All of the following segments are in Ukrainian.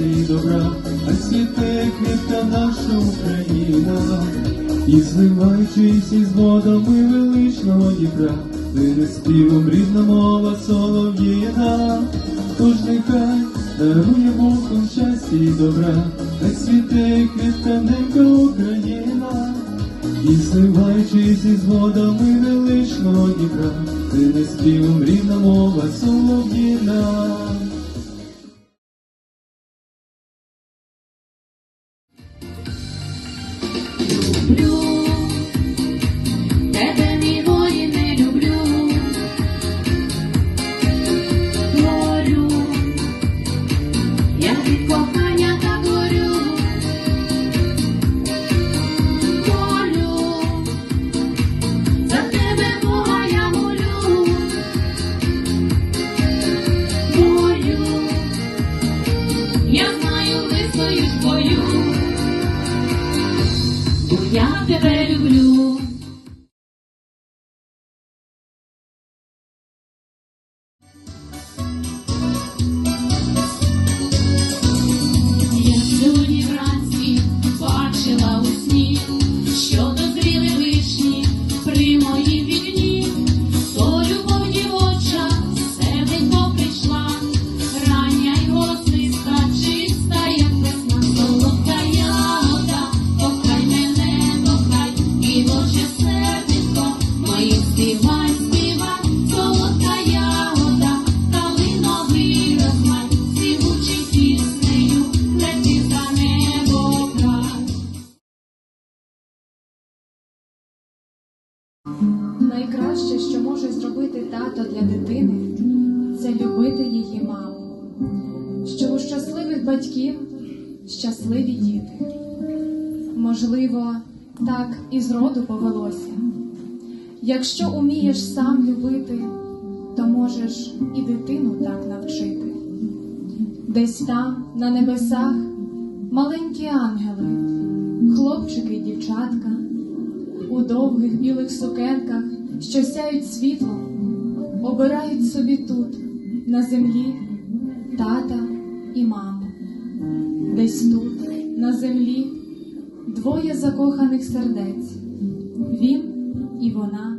і добра, а світе квітка наша Україна, і зливаючись із водами величного Дніпра, Лине співом рідна мова солов'їна, тож нехай дарує Бог щастя і добра, а світе квітка Україна. І зливаючись із водами величного Дніпра, не співом рідна мова солов'їна. 不要颓 Найкраще, що може зробити тато для дитини, це любити її маму. Що у щасливих батьків щасливі діти. Можливо, так і з роду повелося. Якщо умієш сам любити, то можеш і дитину так навчити. Десь там, на небесах, маленькі ангели, хлопчики й дівчатка у довгих білих сукенках, що сяють світлом, обирають собі тут, на землі, тата і маму. Десь тут, на землі, двоє закоханих сердець він і вона.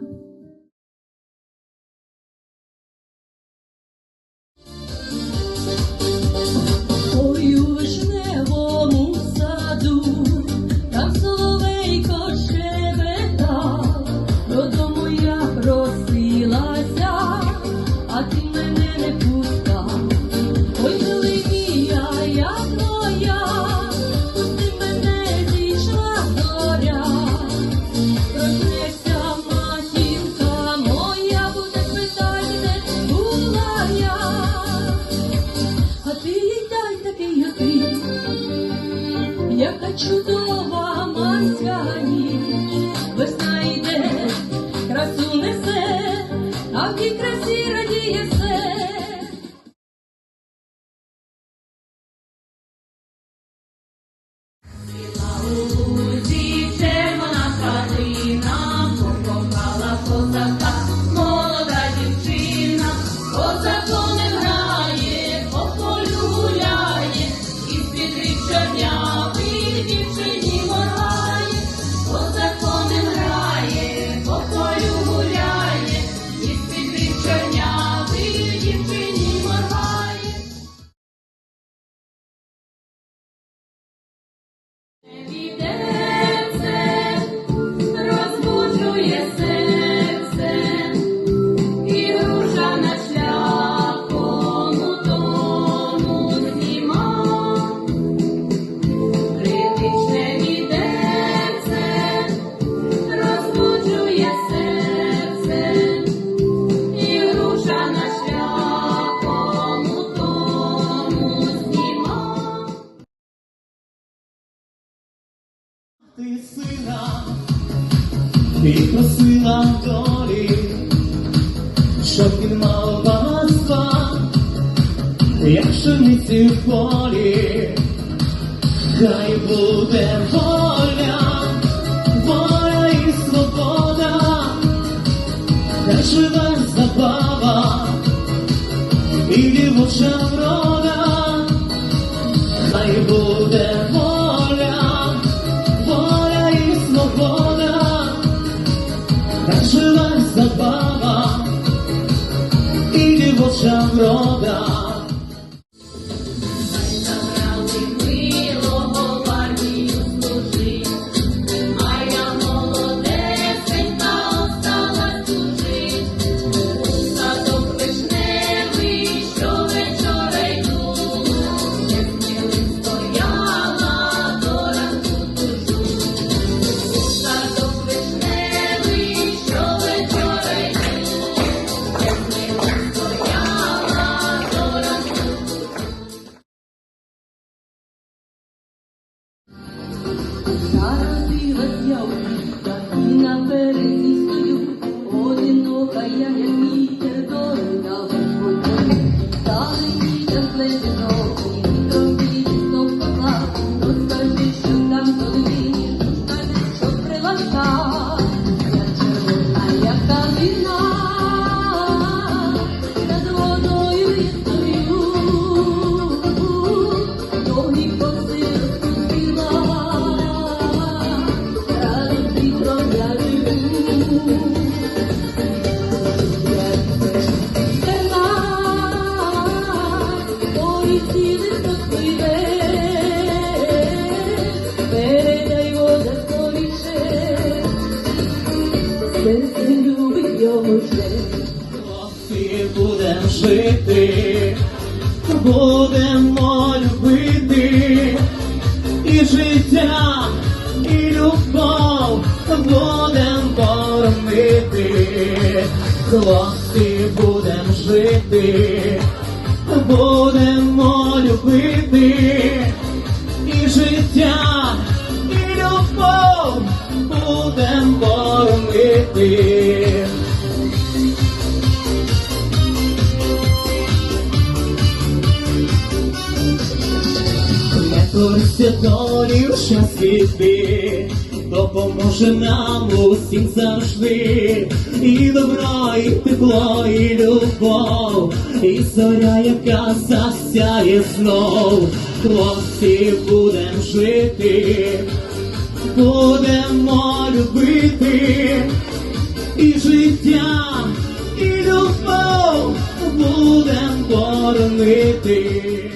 Yeah. Ти сина, і просила долі, щоб він мав багатства, як пшениці в полі, хай буде воля, воля і свобода, хай живе забава, і дівоча врода, хай буде дівоча на березі стою, одинока я, як вітер, ще. Будем жити, будемо любити, і життя, і любов будем боронити. Хлопці, будем жити, будемо любити, і життя, і любов будем боронити. Не корися долі в час біди, допоможе нам усім завжди, і добро, і тепло, і любов, і зоря, яка засяє знов, хлопці будем жити, будемо любити, і життя, і любов будем боронити.